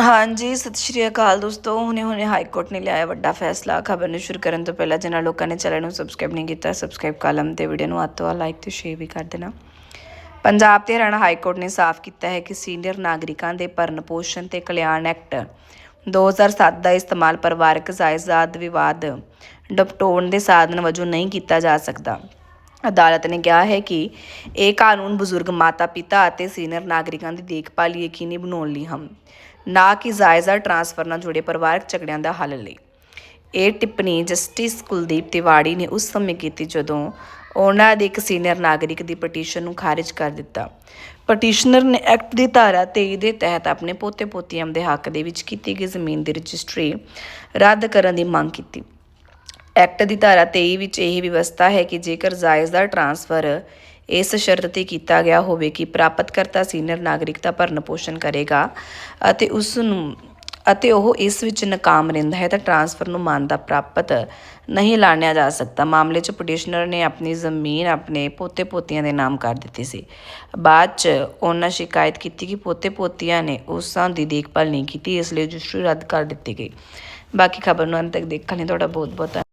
ਹਾਂਜੀ, ਸਤਿ ਸ਼੍ਰੀ ਅਕਾਲ ਦੋਸਤੋ। ਹੁਣੇ ਹੁਣੇ ਹਾਈ ਕੋਰਟ ਨੇ ਲਿਆਇਆ ਵੱਡਾ ਫੈਸਲਾ। ਖਬਰ ਨੂੰ ਸ਼ੁਰੂ ਕਰਨ ਤੋਂ ਪਹਿਲਾਂ ਜਿਨ੍ਹਾਂ ਲੋਕਾਂ ਨੇ ਚੈਨਲ ਨੂੰ ਸਬਸਕ੍ਰਾਈਬ ਨਹੀਂ ਕੀਤਾ ਸਬਸਕ੍ਰਾਈਬ ਕਾਲਮ ਤੇ ਵੀਡੀਓ ਨੂੰ ਹੱਥ ਤੋਂ ਲਾਈਕ ਤੇ ਸ਼ੇਅਰ ਵੀ ਕਰ ਦੇਣਾ। ਪੰਜਾਬ ਤੇ ਹਰਿਆਣਾ ਹਾਈ ਕੋਰਟ ਨੇ ਸਾਫ਼ ਕੀਤਾ ਹੈ ਕਿ ਸੀਨੀਅਰ ਨਾਗਰਿਕਾਂ ਦੇ ਭਰਨ ਪੋਸ਼ਣ ਤੇ ਕਲਿਆਣ ਐਕਟ 2007 ਦਾ ਇਸਤੇਮਾਲ ਪਰਿਵਾਰਕ ਜਾਇਦਾਦ ਵਿਵਾਦ ਡਪਟੋਣ ਦੇ ਸਾਧਨ ਵਜੋਂ ਨਹੀਂ ਕੀਤਾ ਜਾ ਸਕਦਾ। ਅਦਾਲਤ ਨੇ ਕਿਹਾ ਹੈ ਕਿ ਇਹ ਕਾਨੂੰਨ ਬਜ਼ੁਰਗ ਮਾਤਾ-ਪਿਤਾ ਅਤੇ ਸੀਨੀਅਰ ਨਾਗਰਿਕਾਂ ਦੀ ਦੇਖਭਾਲ ਯਕੀਨੀ ਬਣਾਉਣ ਲਈ ਹਨ, ਨਾ ਕਿ ਜਾਇਜ਼ਾ ਟ੍ਰਾਂਸਫਰ ਨਾਲ ਜੁੜੇ ਪਰਿਵਾਰਕ ਝਗੜਿਆਂ ਦਾ ਹੱਲ ਲਈ। ਇਹ ਟਿੱਪਣੀ ਜਸਟਿਸ ਕੁਲਦੀਪ ਤਿਵਾੜੀ ਨੇ ਉਸ ਸਮੇਂ ਕੀਤੀ ਜਦੋਂ ਉਹਨਾਂ ਦੇ ਇੱਕ ਸੀਨੀਅਰ ਨਾਗਰਿਕ ਦੀ ਪਟੀਸ਼ਨ ਨੂੰ ਖਾਰਜ ਕਰ ਦਿੱਤਾ। ਪਟੀਸ਼ਨਰ ਨੇ ਐਕਟ ਦੀ ਧਾਰਾ 23 ਦੇ ਤਹਿਤ ਆਪਣੇ ਪੋਤੇ-ਪੋਤੀਆਂ ਦੇ ਹੱਕ ਦੇ ਵਿੱਚ ਕੀਤੀ ਗਈ ਜ਼ਮੀਨ ਦੀ ਰਜਿਸਟਰੀ ਰੱਦ ਕਰਨ ਦੀ ਮੰਗ ਕੀਤੀ। ਐਕਟ ਦੀ ਧਾਰਾ 23 ਵਿੱਚ ਇਹ ਵਿਵਸਥਾ ਹੈ ਕਿ ਜੇਕਰ ਜਾਇਜ਼ ਦਾ ਟ੍ਰਾਂਸਫਰ ਇਸ ਸ਼ਰਤ ਤੇ ਕੀਤਾ ਗਿਆ ਹੋਵੇ ਕਿ ਪ੍ਰਾਪਤਕਰਤਾ ਸੀਨੀਅਰ ਨਾਗਰਿਕਤਾ ਭਰਨ ਪੋਸ਼ਣ ਕਰੇਗਾ ਅਤੇ ਉਸ ਨੂੰ, ਅਤੇ ਉਹ ਇਸ ਵਿੱਚ ਨਾਕਾਮ ਰਹਿੰਦਾ ਹੈ ਤਾਂ ਟਰਾਂਸਫਰ ਨੂੰ ਮਾਨਤਾ ਪ੍ਰਾਪਤ ਨਹੀਂ ਲਾਣਿਆ ਜਾ ਸਕਦਾ। ਮਾਮਲੇ 'ਚ ਪਟੀਸ਼ਨਰ ਨੇ ਆਪਣੀ ਜ਼ਮੀਨ ਆਪਣੇ ਪੋਤੇ-ਪੋਤੀਆਂ ਦੇ ਨਾਮ ਕਰ ਦਿੱਤੀ ਸੀ। ਬਾਅਦ 'ਚ ਉਹਨਾਂ ਸ਼ਿਕਾਇਤ ਕੀਤੀ ਕਿ ਪੋਤੇ-ਪੋਤੀਆਂ ਨੇ ਉਸਾਂ ਦੀ ਦੇਖਭਾਲ ਨਹੀਂ ਕੀਤੀ, ਇਸ ਲਈ ਰਜਿਸਟਰੀ ਰੱਦ ਕਰ ਦਿੱਤੀ ਗਈ। ਬਾਕੀ ਖਬਰ ਨੂੰ ਅੰਤ ਤੱਕ ਦੇਖਣ ਲਈ ਤੁਹਾਡਾ ਬਹੁਤ ਬਹੁਤ